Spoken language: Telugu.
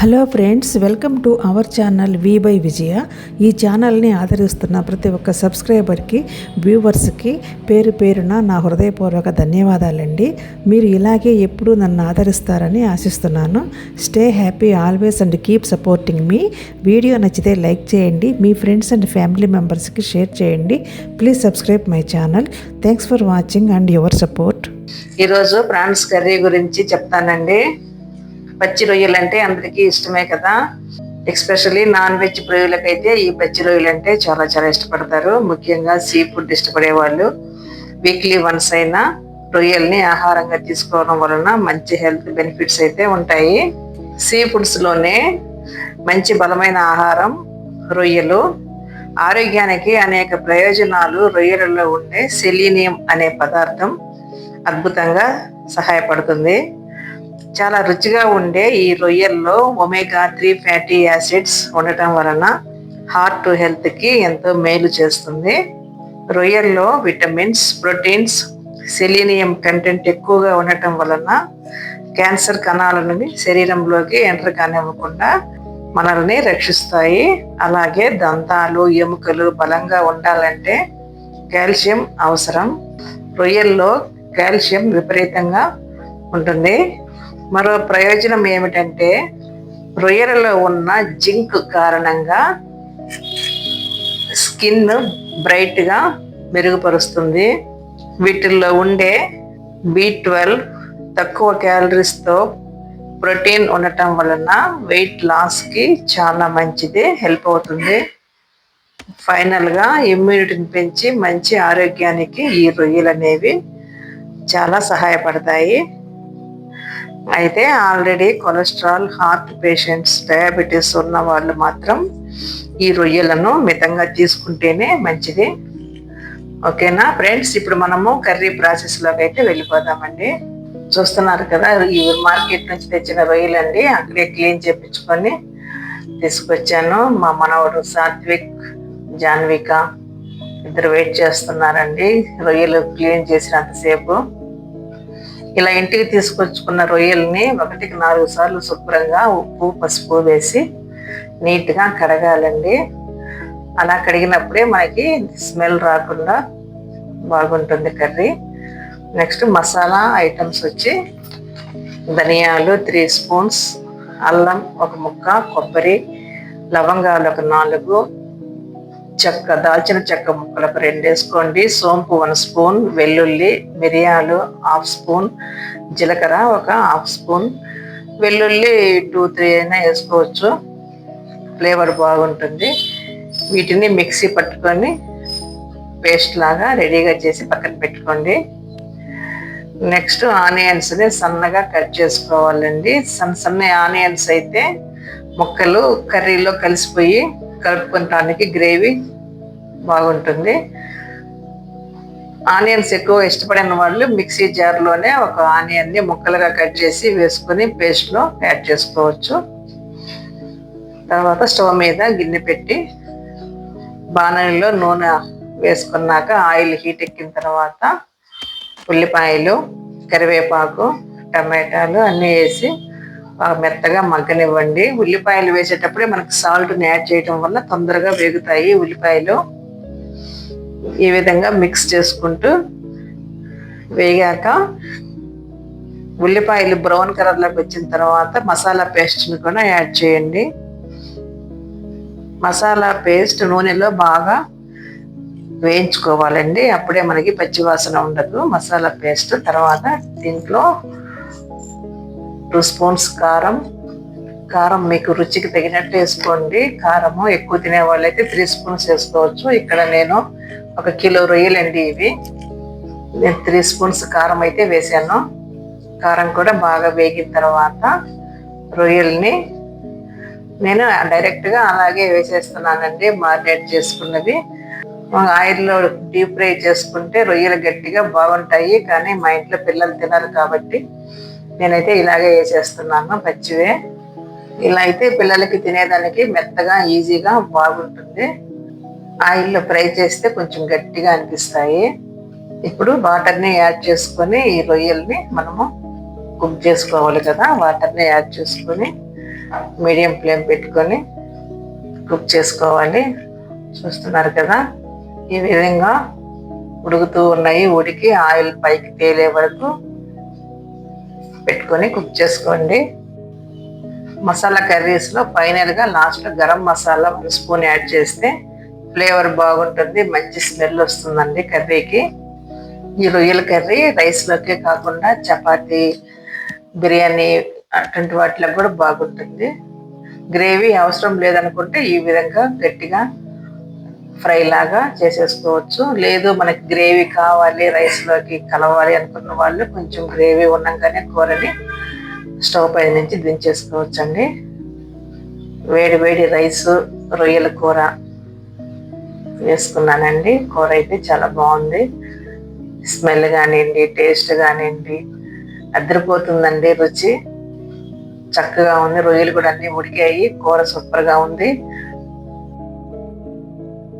Hello friends welcome to our channel V by Vijaya. ఈ ఛానల్ని ఆదరిస్తున్న ప్రతి ఒక్క సబ్స్క్రైబర్కి వ్యూవర్స్కి పేరు పేరున నా హృదయపూర్వక ధన్యవాదాలండి. మీరు ఇలాగే ఎప్పుడూ నన్ను ఆదరిస్తారని ఆశిస్తున్నాను. Stay happy always and keep supporting me. Video నచ్చితే లైక్ చేయండి మీ ఫ్రెండ్స్ అండ్ ఫ్యామిలీ మెంబర్స్కి షేర్ చేయండి. Please subscribe my channel. Thanks for watching and your support. ఈరోజు ప్రాన్స్ కర్రీ గురించి చెప్తానండి. పచ్చి రొయ్యలు అంటే అందరికీ ఇష్టమే కదా. ఎస్పెషల్లీ నాన్ వెజ్ ప్రియులకైతే ఈ పచ్చి రొయ్యలు అంటే చాలా చాలా ఇష్టపడతారు. ముఖ్యంగా సీ ఫుడ్ ఇష్టపడే వాళ్ళు. వీక్లీ వన్స్ అయినా రొయ్యల్ని ఆహారంగా తీసుకోవడం వలన మంచి హెల్త్ బెనిఫిట్స్ అయితే ఉంటాయి. సీ ఫుడ్స్లోనే మంచి బలమైన ఆహారం రొయ్యలు. ఆరోగ్యానికి అనేక ప్రయోజనాలు రొయ్యలలో ఉండే సెలీనియం అనే పదార్థం అద్భుతంగా సహాయపడుతుంది. చాలా రుచిగా ఉండే ఈ రొయ్యల్లో ఒమేగా త్రీ ఫ్యాటీ యాసిడ్స్ ఉండటం వలన హార్ట్ హెల్త్కి ఎంతో మేలు చేస్తుంది. రొయ్యల్లో విటమిన్స్ ప్రోటీన్స్ సెలీనియం కంటెంట్ ఎక్కువగా ఉండటం వలన క్యాన్సర్ కణాలను శరీరంలోకి ఎంటర్ కానివ్వకుండా మనల్ని రక్షిస్తాయి. అలాగే దంతాలు ఎముకలు బలంగా ఉండాలంటే కాల్షియం అవసరం. రొయ్యల్లో కాల్షియం విపరీతంగా ఉంటుంది. మరో ప్రయోజనం ఏమిటంటే రొయ్యలలో ఉన్న జింక్ కారణంగా స్కిన్ బ్రైట్గా మెరుగుపరుస్తుంది. వీటిల్లో ఉండే బి ట్వెల్వ్ తక్కువ క్యాలరీస్తో ప్రోటీన్ ఉండటం వలన వెయిట్ లాస్కి చాలా మంచిది హెల్ప్ అవుతుంది. ఫైనల్గా ఇమ్యూనిటీని పెంచి మంచి ఆరోగ్యానికి ఈ రొయ్యలు అనేవి చాలా సహాయపడతాయి. అయితే already cholesterol heart patients diabetes ఉన్న వాళ్ళు మాత్రం ఈ రొయ్యలను మితంగా తీసుకుంటేనే మంచిది. ఓకేనా? ఫ్రెండ్స్ ఇప్పుడు మనము కర్రీ ప్రాసెస్లోకి అయితే వెళ్ళిపోదామండి. చూస్తున్నారు కదా ఈ మార్కెట్ నుంచి తెచ్చిన రొయ్యలండి అక్కడే క్లీన్ చేపించుకొని తీసుకొచ్చాను. మా మనవడు సాత్విక్ జాన్విక ఇద్దరు వెయిట్ చేస్తున్నారండి. రొయ్యలు క్లీన్ చేసినంతసేపు ఇలా ఇంటికి తీసుకొచ్చుకున్న రొయ్యల్ని ఒకటికి నాలుగు సార్లు శుభ్రంగా ఉప్పు పసుపు వేసి నీట్గా కడగాలండి. అలా కడిగినప్పుడే మనకి స్మెల్ రాకుండా బాగుంటుంది కర్రీ. నెక్స్ట్ మసాలా ఐటమ్స్ వచ్చి ధనియాలు త్రీ స్పూన్స్ అల్లం ఒక ముక్క కొబ్బరి లవంగాలు ఒక నాలుగు చెక్క దాల్చిన చెక్క ముక్కలకు రెండేసుకోండి రెండు వేసుకోండి. సోంపు వన్ స్పూన్ వెల్లుల్లి మిరియాలు హాఫ్ స్పూన్ జీలకర్ర ఒక హాఫ్ స్పూన్. వెల్లుల్లి టూ త్రీ అయినా వేసుకోవచ్చు. ఫ్లేవర్ బాగుంటుంది. వీటిని మిక్సీ పట్టుకొని పేస్ట్ లాగా రెడీగా చేసి పక్కన పెట్టుకోండి. నెక్స్ట్ ఆనియన్స్ని సన్నగా కట్ చేసుకోవాలండి. సన్న సన్న ఆనియన్స్ అయితే ముక్కలు కర్రీలో కలిసిపోయి కలుపుకుంటానికి గ్రేవీ బాగుంటుంది. ఆనియన్స్ ఎక్కువ ఇష్టపడిన వాళ్ళు మిక్సీ జార్లోనే ఒక ఆనియన్ని ముక్కలుగా కట్ చేసి వేసుకొని పేస్ట్లో యాడ్ చేసుకోవచ్చు. తర్వాత స్టవ్ మీద గిన్నె పెట్టి బాణలిలో నూనె వేసుకున్నాక ఆయిల్ హీట్ ఎక్కిన తర్వాత ఉల్లిపాయలు కరివేపాకు టమాటాలు అన్నీ వేసి బాగా మెత్తగా మగ్గనివ్వండి. ఉల్లిపాయలు వేసేటప్పుడే మనకు సాల్ట్ని యాడ్ చేయడం వల్ల తొందరగా వేగుతాయి ఉల్లిపాయలు. ఈ విధంగా మిక్స్ చేసుకుంటూ వేగాక ఉల్లిపాయలు బ్రౌన్ కలర్లోకి వచ్చిన తర్వాత మసాలా పేస్ట్ని కూడా యాడ్ చేయండి. మసాలా పేస్ట్ నూనెలో బాగా వేయించుకోవాలండి. అప్పుడే మనకి పచ్చివాసన ఉండదు. మసాలా పేస్ట్ తర్వాత దీంట్లో టూ స్పూన్స్ కారం. కారం మీకు రుచికి తగినట్టు వేసుకోండి. కారము ఎక్కువ తినే వాళ్ళైతే త్రీ స్పూన్స్ వేసుకోవచ్చు. ఇక్కడ నేను ఒక కిలో రొయ్యలండి ఇవి. నేను త్రీ స్పూన్స్ కారం అయితే వేసాను. కారం కూడా బాగా వేగిన తర్వాత రొయ్యల్ని నేను డైరెక్ట్గా అలాగే వేసేస్తున్నానండి. మారినేట్ చేసుకున్నది ఆయిల్లో డీప్ ఫ్రై చేసుకుంటే రొయ్యలు గట్టిగా బాగుంటాయి. కానీ మా ఇంట్లో పిల్లలు తినరు కాబట్టి నేనైతే ఇలాగే వేసేస్తున్నాను పచ్చివే. ఇలా అయితే పిల్లలకి తినేదానికి మెత్తగా ఈజీగా బాగుంటుంది. ఆయిల్లో ఫ్రై చేస్తే కొంచెం గట్టిగా అనిపిస్తాయి. ఇప్పుడు వాటర్ని యాడ్ చేసుకొని ఈ రొయ్యల్ని మనము కుక్ చేసుకోవాలి కదా వాటర్ని యాడ్ చేసుకొని మీడియం ఫ్లేమ్ పెట్టుకొని కుక్ చేసుకోవాలి. చూస్తున్నారు కదా ఈ విధంగా ఉడుకుతూ ఉన్నాయి. ఉడికి ఆయిల్ పైకి తేలే వరకు పెట్టుకొని కుక్ చేసుకోండి. మసాలా కర్రీస్లో ఫైనల్గా లాస్ట్లో గరం మసాలా ఒక స్పూన్ యాడ్ చేస్తే ఫ్లేవర్ బాగుంటుంది మంచి స్మెల్ వస్తుందండి కర్రీకి. ఈ రొయ్యల కర్రీ రైస్లోకే కాకుండా చపాతీ బిర్యానీ అటువంటి వాటిలో కూడా బాగుంటుంది. గ్రేవీ అవసరం లేదనుకుంటే ఈ విధంగా గట్టిగా ఫ్రై లాగా చేసేసుకోవచ్చు. లేదు మనకి గ్రేవీ కావాలి రైస్లోకి కలవాలి అనుకున్న వాళ్ళు కొంచెం గ్రేవీ ఉన్నాగానే కూరని స్టవ్ పై నుంచి దించేసుకోవచ్చు అండి వేడి వేడి రైస్ రొయ్యల కూర వేసుకున్నానండి. కూర అయితే చాలా బాగుంది. స్మెల్ కానివ్వండి టేస్ట్ కానివ్వండి అదిరిపోతుందండి రుచి. చక్కగా ఉంది. రొయ్యలు కూడా అన్ని ఉడికాయి. కూర సూపర్గా ఉంది.